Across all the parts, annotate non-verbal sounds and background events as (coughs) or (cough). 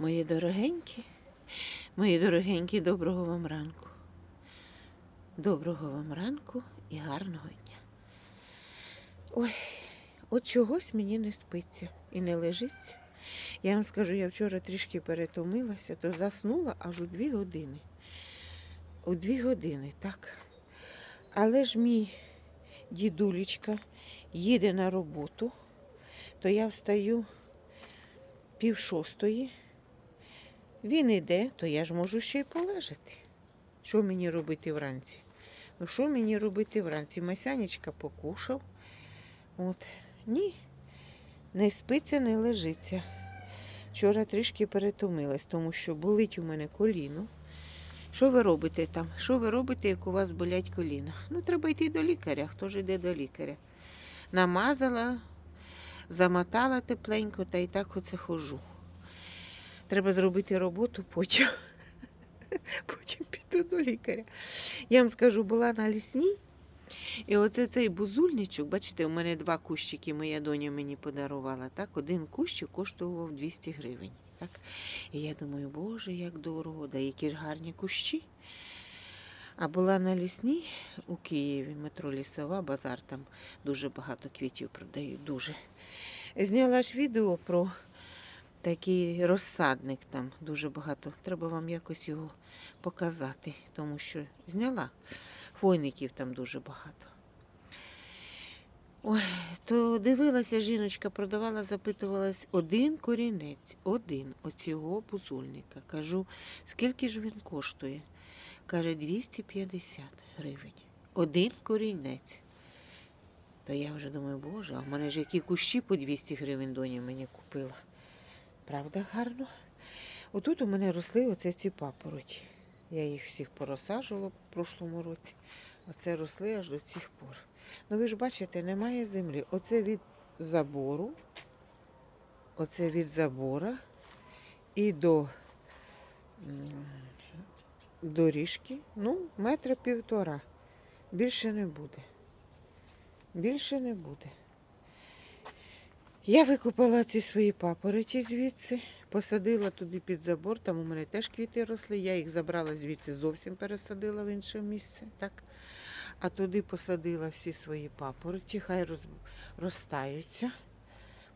Мої дорогенькі, мої дорогенькі, доброго вам ранку. Доброго вам ранку і гарного дня. Ой, от чогось мені не спиться і не лежиться. Я вам скажу, я вчора трішки перетомилася, то заснула аж у дві години. У дві години, так. Але ж мій дідулечка їде на роботу, то я встаю пів шостої. Він іде, то я ж можу ще й полежати. Що мені робити вранці? Ну, що мені робити вранці? Масянечка покушав. От. Ні, не спиться, не лежиться. Вчора трішки перетомилась, тому що болить у мене коліно. Що ви робите там? Що ви робите, як у вас болять коліна? Ну, треба йти до лікаря. Хто ж йде до лікаря? Намазала, замотала тепленько та і так оце хожу. Треба зробити роботу, потім, (laughs) потім піду до лікаря. Я вам скажу, була на лісній, і оце цей бузульничок, бачите, у мене два кущики моя доня мені подарувала. Так? Один кущик коштував 200 гривень. Так? І я думаю, боже, як дорого, да які ж гарні кущі. А була на лісній у Києві, метро Лісова, базар, там дуже багато квітів продають, дуже. Зняла ж відео про такий розсадник там дуже багато. Треба вам якось його показати, тому що зняла. Хвойників там дуже багато. Ой, то дивилася, жіночка продавала, запитувалась один корінець, один оцього бузульника. Кажу, скільки ж він коштує? Каже, 250 гривень. Один корінець. То я вже думаю, боже, а в мене ж які кущі по 200 гривень доня мені купила. Правда, гарно? Отут у мене росли оце ці папороті. Я їх всіх порозсаджувала в прошлому році. Оце росли аж до цих пор. Ну ви ж бачите, немає землі. Оце від забору, оце від забора і до доріжки, ну, метра півтора. Більше не буде. Більше не буде. Я викупила ці свої папороті звідси, посадила туди під забор, там у мене теж квіти росли. Я їх забрала звідси, зовсім пересадила в інше місце. Так? А туди посадила всі свої папороті, хай роз... розтаються.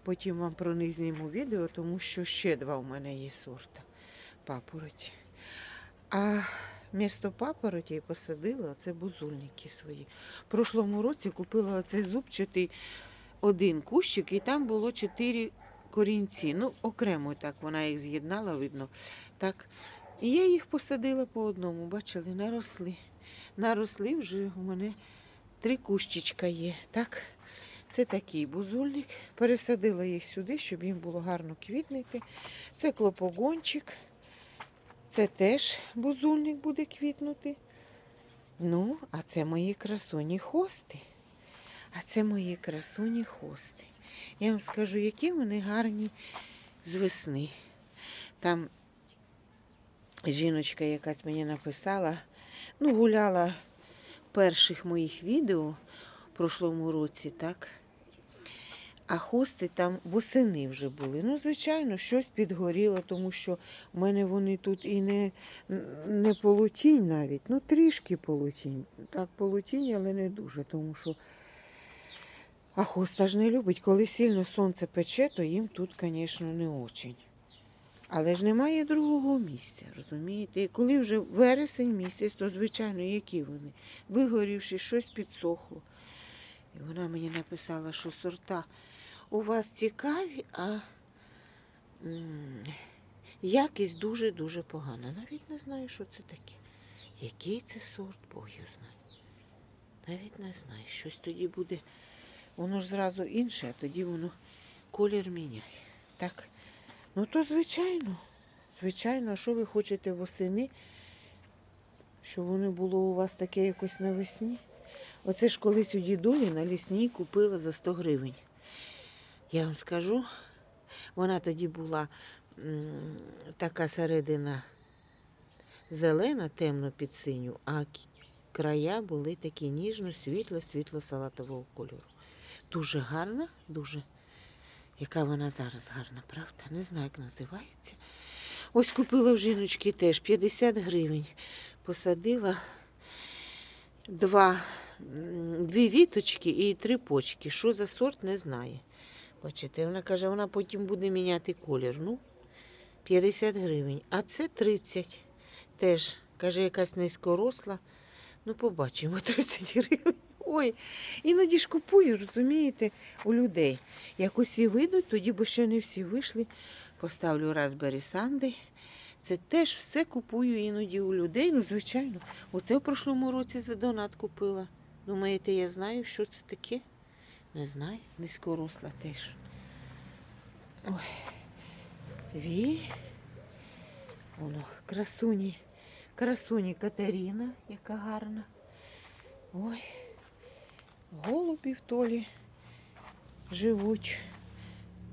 Потім вам про них зніму відео, тому що ще два у мене є сорта папороті. А місто папороті посадила оце бузульники свої. В прошлому році купила оцей зубчатий один кущик, і там було чотири корінці. Ну, окремо так вона їх з'єднала, видно. Так. І я їх посадила по одному, бачили, наросли. Наросли вже у мене три кущичка є. Так. Це такий бузульник. Пересадила їх сюди, щоб їм було гарно квітнути. Це клопогончик. Це теж бузульник буде квітнути. Ну, а це мої красуні хости. А це мої красуні хости. Я вам скажу, які вони гарні з весни. Там жіночка якась мені написала, ну, гуляла перших моїх відео в прошлому році, так? А хости там восени вже були. Ну, звичайно, щось підгоріло, тому що в мене вони тут і не, не полутінь навіть, ну трішки полутінь. Так, полутінь, але не дуже, тому що а хоста ж не любить. Коли сильно сонце пече, то їм тут, звісно, не очень. Але ж немає другого місця, розумієте? І коли вже вересень місяць, то, звичайно, які вони? Вигорівши, щось підсохло. І вона мені написала, що сорта у вас цікаві, а якість дуже-дуже погана. Навіть не знаю, що це таке. Який це сорт, Бог я знаю. Навіть не знаю. Щось тоді буде. Воно ж зразу інше, а тоді воно колір міняє. Так. Ну то звичайно. Звичайно, що ви хочете восени, щоб воно було у вас таке якось навесні? Оце ж колись у дідулі на лісній купила за 100 гривень. Я вам скажу, вона тоді була м, така середина зелена, темно під синю, а края були такі ніжно, світло, світло салатового кольору. Дуже гарна, дуже. Яка вона зараз гарна, правда? Не знаю, як називається. Ось купила в жіночки теж 50 гривень. Посадила два, дві віточки і три почки. Що за сорт, не знає. Бачите, вона каже, вона потім буде міняти колір. Ну, 50 гривень. А це 30. Теж, каже, якась низькоросла. Ну, побачимо, (laughs) 30 гривень. Ой, іноді ж купую, розумієте, у людей. Як усі вийдуть, тоді, бо ще не всі вийшли. Поставлю Raspberry Sunday. Це теж все купую іноді у людей. Ну, звичайно, оце в прошлому році за донат купила. Думаєте, я знаю, що це таке? Не знаю, низькоросла теж. Ой. Ві. Воно, красуні. Красуні Катерина, яка гарна. Ой. Голубі в толі живуть.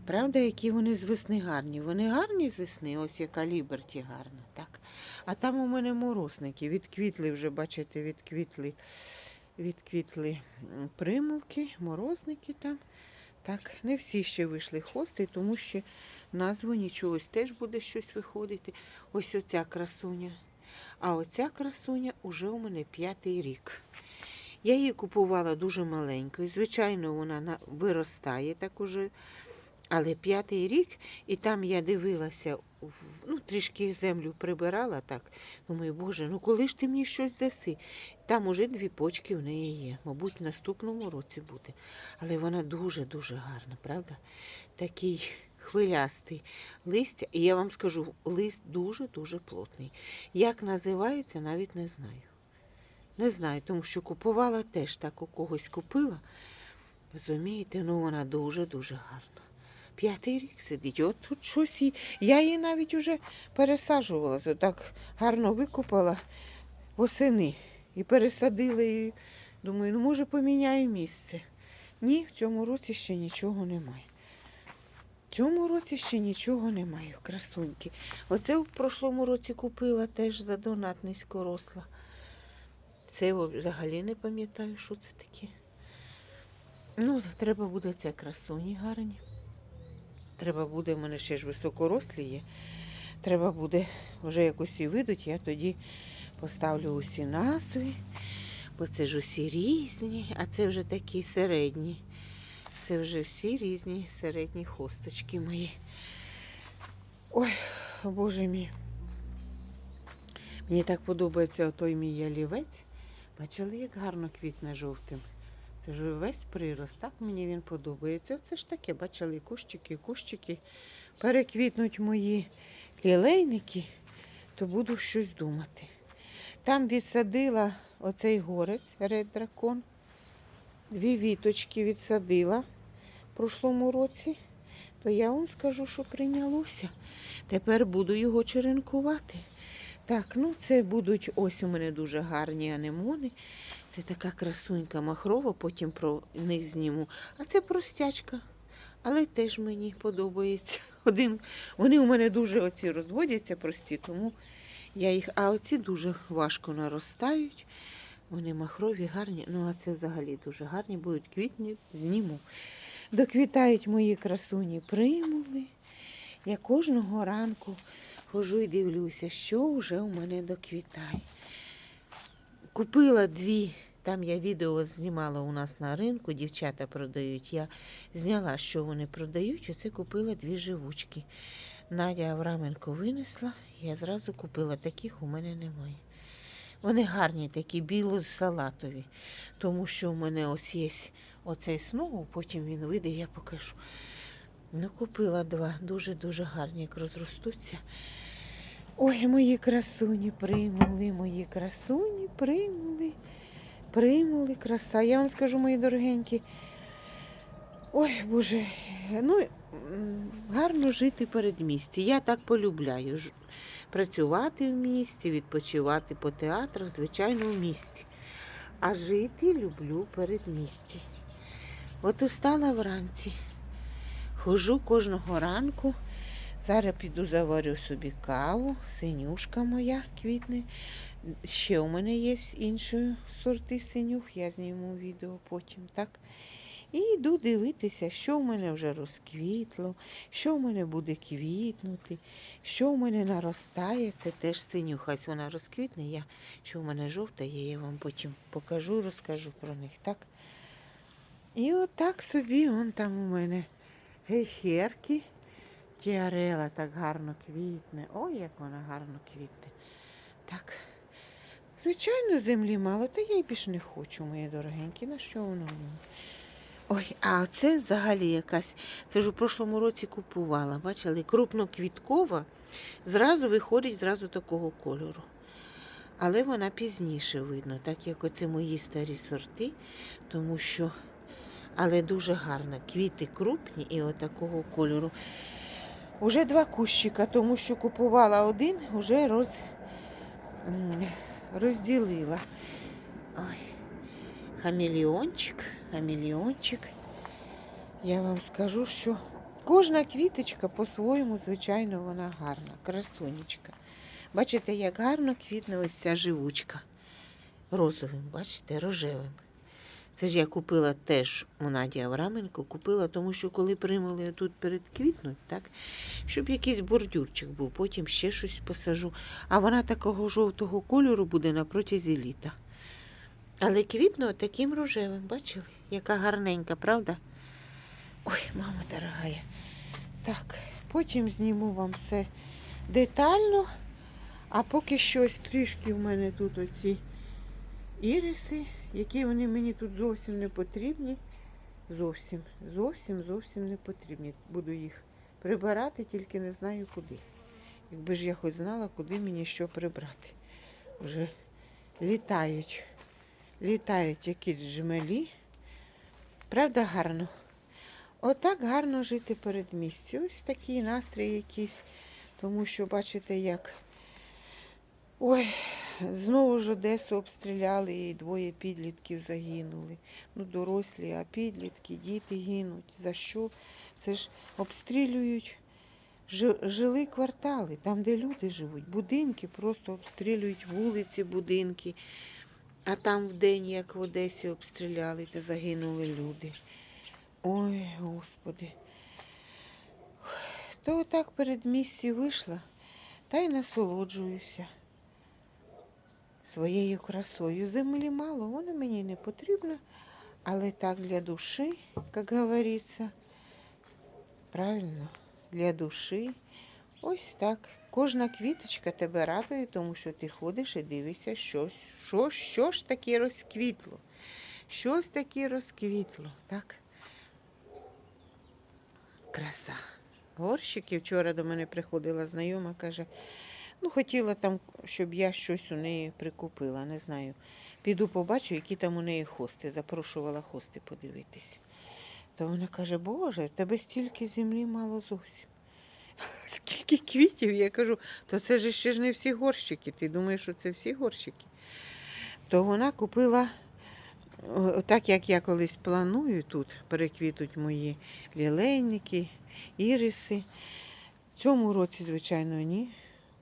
Правда, які вони з весни гарні. Вони гарні з весни, ось яка Ліберті гарна, так. А там у мене морозники. Відквітли вже, бачите, відквітли, відквітли примулки, морозники там. Так, не всі ще вийшли хости, тому що назву нічого. Теж буде щось виходити. Ось оця красуня. А оця красуня уже у мене п'ятий рік. Я її купувала дуже маленькою. Звичайно, вона виростає так уже. Але п'ятий рік, і там я дивилася, ну, трішки землю прибирала так. Думаю, Боже, ну коли ж ти мені щось даси? Там уже дві почки в неї є. Мабуть, в наступному році буде. Але вона дуже-дуже гарна, правда? Такий хвилястий листя. І я вам скажу, лист дуже-дуже плотний. Як називається, навіть не знаю. Не знаю, тому що купувала теж так у когось купила. Розумієте, ну вона дуже-дуже гарна. П'ятий рік сидить. От тут щось і. Я її навіть уже пересаджувала. Так гарно викупала восени і пересадила її. Думаю, ну може поміняю місце. Ні, в цьому році ще нічого немає. В цьому році ще нічого немає, красуньки. Оце в прошлому році купила теж за донат низькоросла. Це взагалі не пам'ятаю, що це таке. Ну, треба буде це красуні гарні. Треба буде, в мене ще ж високорослі є. Треба буде, вже як усі вийдуть, я тоді поставлю усі назви, бо це ж усі різні, а це вже такі середні. Це вже всі різні середні хосточки мої. Ой, боже мій. Мені так подобається той мій ялівець. Бачили, як гарно квітне жовтим. Це ж весь прирост, так мені він подобається. Це ж таке, бачили, кущики, кущики. Переквітнуть мої лілейники, то буду щось думати. Там відсадила оцей горець, ред дракон. Дві віточки відсадила в прошлому році. То я вам скажу, що прийнялося. Тепер буду його черенкувати. Так, ну це будуть ось у мене дуже гарні анемони. Це така красунька махрова, потім про них зніму. А це простячка. Але теж мені подобається. (laughs) Один, вони у мене дуже оці розводяться прості, тому я їх. А оці дуже важко наростають. Вони махрові, гарні. Ну, а це взагалі дуже гарні, будуть квітні, зніму. Доквітають мої красуні примули. Я кожного ранку хожу і дивлюся, що вже у мене доквітає. Купила дві, там я відео знімала у нас на ринку, дівчата продають. Я зняла, що вони продають. Оце купила дві живучки. Надя Авраменко винесла, я зразу купила. Таких у мене немає. Вони гарні, такі біло-салатові, тому що у мене ось є оцей сноу, потім він вийде, я покажу. Ну, купила два, дуже-дуже гарні, як розростуться. Ой, мої красуні примули, мої красуні примули, примули, краса. Я вам скажу, мої дорогенькі. Ой, Боже, ну гарно жити передмісті. Я так полюбляю. Працювати в місті, відпочивати по театрах, звичайно, в місті. А жити люблю передмісті. От устала вранці. Хожу кожного ранку. Зараз піду заварю собі каву, синюшка моя квітне. Ще у мене є інші сорти синюх, я зніму відео потім, так? І йду дивитися, що в мене вже розквітло, що в мене буде квітнути, що в мене наростає. Це теж синюха, ось вона розквітне. Я, що в мене жовта є, я вам потім покажу, розкажу про них, так? І отак собі он там у мене гейхерки. Тіарела так гарно квітне. Ой, як вона гарно квітне. Так. Звичайно, землі мало, та я й більш не хочу, мої дорогенькі. На що воно мені? Ой, а це взагалі якась. Це ж у прошлому році купувала. Бачили, крупноквіткова, зразу виходить зразу такого кольору. Але вона пізніше видно, так як оце мої старі сорти, тому що, але дуже гарна. Квіти крупні і отакого кольору. Уже два кущика, тому що купувала один, уже роз, розділила. Ой, хамелеончик, хамелеончик. Я вам скажу, що кожна квіточка по-своєму, звичайно, вона гарна, красунечка. Бачите, як гарно квітне ось ця живучка. Розовим, бачите, рожевим. Це ж я купила теж у Наді Авраменко, купила, тому що коли примали тут перед квітнуть, так, щоб якийсь бордюрчик був, потім ще щось посажу. А вона такого жовтого кольору буде на протязі літа. Але квітне таким рожевим, бачили? Яка гарненька, правда? Ой, мама дорогая. Так, потім зніму вам все детально. А поки щось трішки в мене тут оці іриси, які вони мені тут зовсім не потрібні. Зовсім, зовсім, зовсім не потрібні. Буду їх прибирати, тільки не знаю куди. Якби ж я хоч знала, куди мені що прибрати. Вже літають, літають якісь жмелі. Правда, гарно? Отак гарно жити перед місці. Ось такий настрій якийсь. Тому що бачите, як. Ой, знову ж Одесу обстріляли і двоє підлітків загинули. Ну, дорослі, а підлітки, діти гинуть. За що? Це ж обстрілюють жи- жилі квартали, там, де люди живуть. Будинки просто обстрілюють вулиці, будинки. А там вдень, як в Одесі, обстріляли та загинули люди. Ой, Господи. То отак перед місці вийшла та й насолоджуюся своєю красою. Землі мало, вона мені не потрібна, але так для душі, як говориться. Правильно, для душі. Ось так. Кожна квіточка тебе радує, тому що ти ходиш і дивишся, що, що, що ж таке розквітло. Щось таке розквітло, так? Краса. Горщики. Вчора до мене приходила знайома, каже, ну хотіла там, щоб я щось у неї прикупила. Не знаю. Піду побачу, які там у неї хости. Запрошувала хости подивитись. То вона каже, Боже, тебе стільки землі мало зовсім. (laughs) Скільки квітів? Я кажу, то це ж ще ж не всі горщики. Ти думаєш, що це всі горщики? То вона купила, так як я колись планую тут, переквітуть мої лілейники, іриси. В цьому році, звичайно, ні.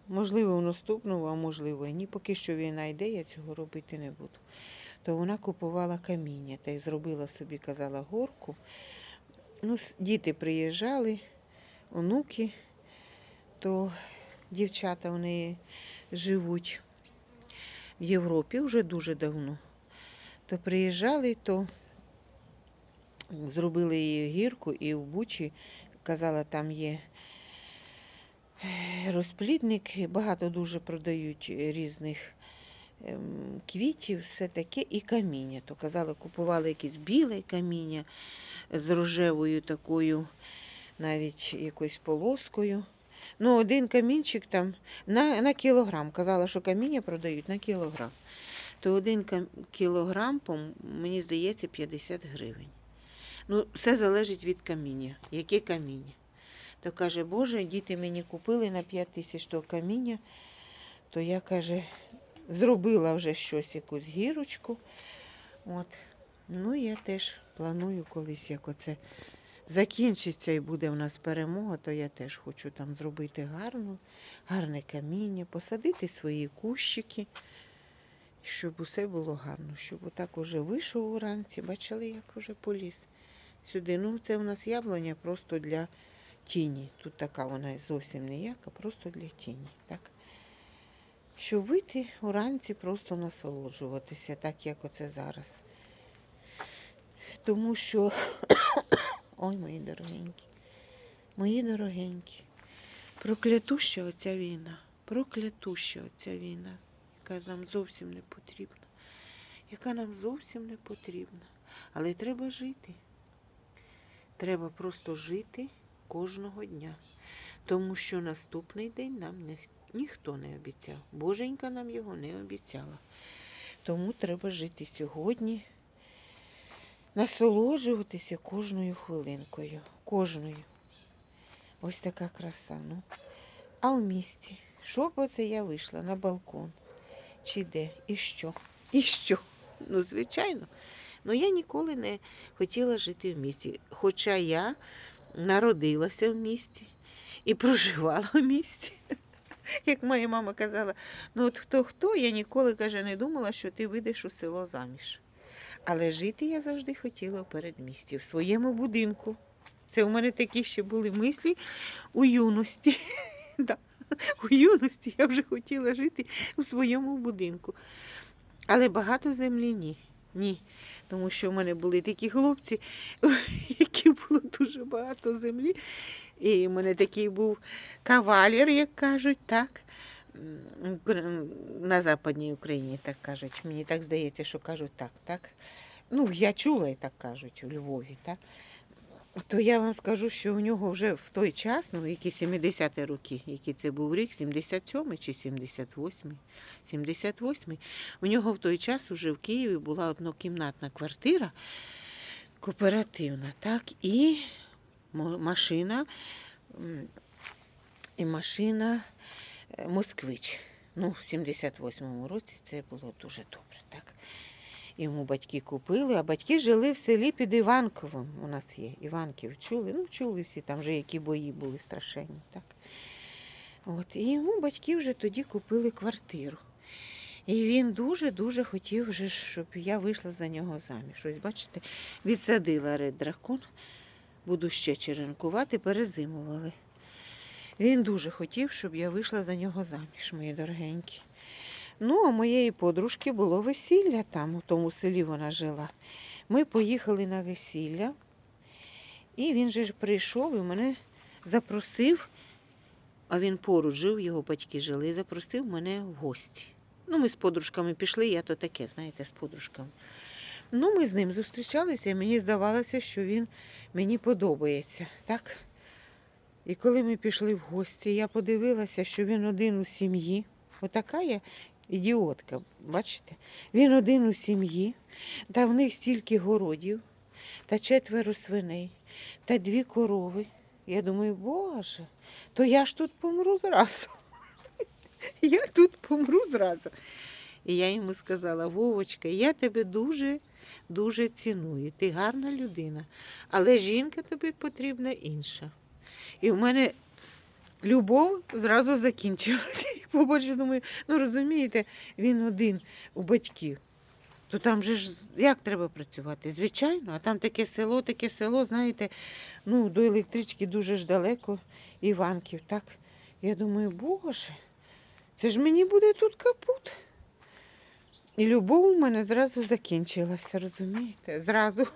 Можливо, в наступному, а можливо, і ні. Поки що війна йде, я цього робити не буду. То вона купувала каміння та й зробила собі, казала, горку. Ну, діти приїжджали, онуки, то дівчата в неї живуть в Європі вже дуже давно. То приїжджали, то зробили її гірку і в Бучі, казала, там є розплідник, багато дуже продають різних ем, квітів, все таке, і каміння. То казали, купували якесь біле каміння з рожевою такою, навіть якоюсь полоскою. Ну, один камінчик там на, на кілограм. Казала, що каміння продають на кілограм. То один кілограм, мені здається, 50 гривень. Ну, все залежить від каміння. Яке каміння? То каже, Боже, діти мені купили на 5 тисяч того каміння, то я каже, зробила вже щось, якусь гірочку. От. Ну, я теж планую колись, як оце закінчиться і буде в нас перемога, то я теж хочу там зробити гарну, гарне каміння, посадити свої кущики, щоб усе було гарно, щоб отак уже вийшов уранці, бачили, як уже поліз. Сюди. Ну, це у нас яблуня просто для тіні. Тут така вона зовсім ніяка, просто для тіні. Так? Щоб вийти уранці, просто насолоджуватися, так як оце зараз. Тому що, (coughs) ой, мої дорогенькі, мої дорогенькі, проклятуща оця війна, проклятуща оця війна, яка нам зовсім не потрібна, яка нам зовсім не потрібна. Але треба жити. Треба просто жити кожного дня. Тому що наступний день нам не, ніхто не обіцяв. Боженька нам його не обіцяла. Тому треба жити сьогодні, насолоджуватися кожною хвилинкою. Кожною. Ось така краса. Ну. А в місті? Що б оце я вийшла на балкон? Чи де? І що? І що? Ну, звичайно. Ну, я ніколи не хотіла жити в місті. Хоча я народилася в місті і проживала в місті. Як моя мама казала, ну от хто хто, я ніколи каже, не думала, що ти вийдеш у село заміж. Але жити я завжди хотіла в передмісті, в своєму будинку. Це у мене такі ще були мислі у юності. (laughs) Да. У юності я вже хотіла жити у своєму будинку. Але багато землі ні. Ні. Тому що в мене були такі хлопці, (laughs) які було дуже багато землі. І в мене такий був кавалер, як кажуть, так. На Западній Україні так кажуть. Мені так здається, що кажуть так, так. Ну, я чула і так кажуть у Львові, так. То я вам скажу, що у нього вже в той час, ну які 70-ті роки, який це був рік, 77-й чи 78-й, 78-й, у нього в той час уже в Києві була однокімнатна квартира кооперативна, так, і машина, і машина е, Москвич. Ну, в 78-му році це було дуже добре, так. Йому батьки купили, а батьки жили в селі під Іванковим. У нас є Іванків. Чули? Ну, чули всі там вже які бої були страшенні. Так. От. І йому батьки вже тоді купили квартиру. І він дуже-дуже хотів, вже, щоб я вийшла за нього заміж. Ось, бачите, відсадила ред дракон, буду ще черенкувати, перезимували. Він дуже хотів, щоб я вийшла за нього заміж, мої дорогенькі. Ну, а моєї подружки було весілля там, у тому селі вона жила. Ми поїхали на весілля, і він же прийшов і мене запросив, а він поруч жив, його батьки жили, і запросив мене в гості. Ну, ми з подружками пішли, я то таке, знаєте, з подружками. Ну, ми з ним зустрічалися, і мені здавалося, що він мені подобається, так? І коли ми пішли в гості, я подивилася, що він один у сім'ї. Отака я ідіотка, бачите? Він один у сім'ї, та в них стільки городів, та четверо свиней, та дві корови. Я думаю, боже, то я ж тут помру зразу. (laughs) Я тут помру зразу. І я йому сказала, Вовочка, я тебе дуже, дуже ціную. Ти гарна людина, але жінка тобі потрібна інша. І в мене любов зразу закінчилася. (laughs) Побачу, думаю, ну розумієте, він один у батьків. То там же ж як треба працювати? Звичайно, а там таке село, таке село, знаєте, ну, до електрички дуже ж далеко, Іванків, так? Я думаю, боже, це ж мені буде тут капут. І любов у мене зразу закінчилася, розумієте? Зразу.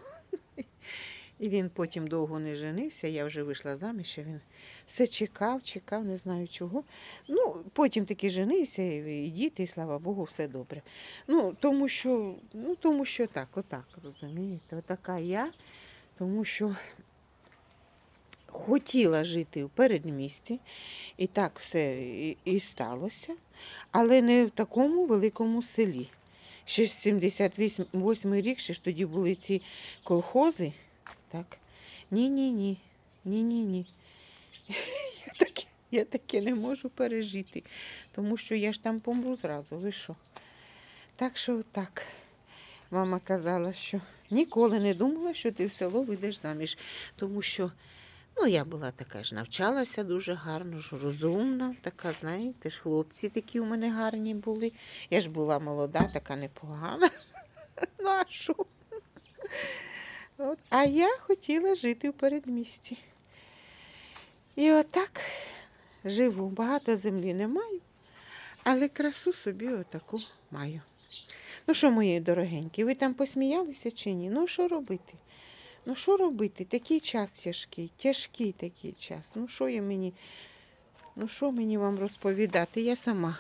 І він потім довго не женився, я вже вийшла заміж, він все чекав, чекав, не знаю чого. Ну, потім таки женився, і діти, і слава Богу, все добре. Ну, тому що, ну, тому що так, отак, розумієте, отака я, тому що хотіла жити в передмісті, і так все і, сталося, але не в такому великому селі. Ще 78 рік, ще ж тоді були ці колхози. Так. Ні-ні-ні. Ні-ні-ні. (laughs) Я таке, я таке не можу пережити, тому що я ж там помру зразу. Ви що? Так що так. Мама казала, що ніколи не думала, що ти в село вийдеш заміж. Тому що ну, я була така ж, навчалася дуже гарно, ж розумна, така, знаєте, ж хлопці такі у мене гарні були. Я ж була молода, така непогана. (laughs) Що? От. А я хотіла жити в передмісті. І отак живу. Багато землі не маю, але красу собі отаку маю. Ну що, мої дорогенькі, ви там посміялися чи ні? Ну що робити? Ну що робити? Такий час тяжкий, тяжкий такий час. Ну що я мені, ну що мені вам розповідати? Я сама.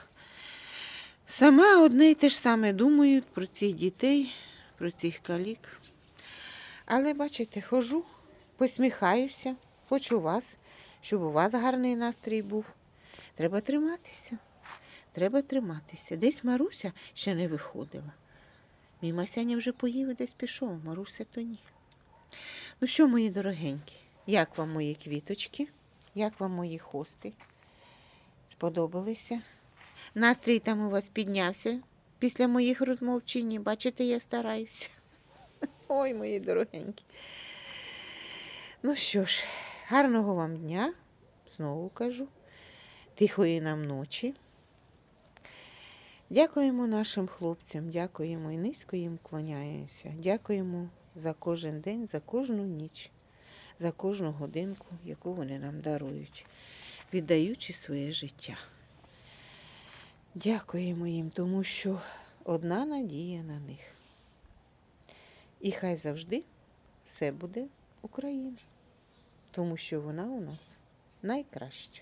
Сама одне й те ж саме думаю про цих дітей, про цих калік. Але бачите, хожу, посміхаюся, хочу вас, щоб у вас гарний настрій був. Треба триматися. Треба триматися. Десь Маруся ще не виходила. Мій Масяня вже поїв і десь пішов, Маруся то ні. Ну що, мої дорогенькі, як вам мої квіточки? Як вам мої хости? Сподобалися? Настрій там у вас піднявся після моїх розмов чи ні? Бачите, я стараюся. (laughs) Ой, мої дорогенькі. Ну що ж, гарного вам дня, знову кажу, тихої нам ночі. Дякуємо нашим хлопцям, дякуємо і низько їм вклоняємося. Дякуємо за кожен день, за кожну ніч, за кожну годинку, яку вони нам дарують, віддаючи своє життя. Дякуємо їм, тому що одна надія на них. І хай завжди все буде Україна, тому що вона у нас найкраща.